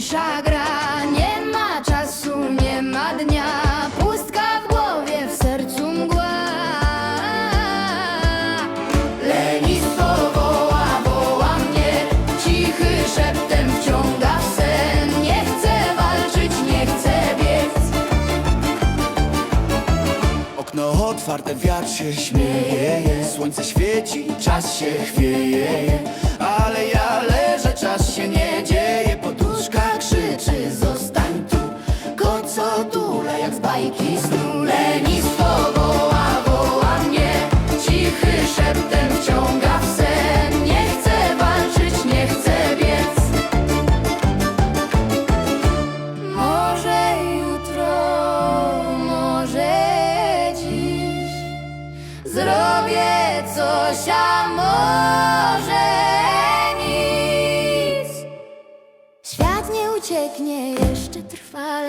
Mamusia nie ma czasu, nie ma dnia. Pustka w głowie, w sercu mgła. Lenistwo woła, woła mnie. Cichy szeptem wciąga w sen. Nie chcę walczyć, nie chcę biec. Okno otwarte, wiatr się śmieje. Słońce świeci, czas się chwieje. otule jak z bajki stule Nisko woła, woła mnie. Cichy szeptem wciąga w sen. Nie chcę walczyć, nie chcę biec. Może jutro, może dziś. Zrobię coś, a może nic. Świat nie ucieknie jeszcze trwa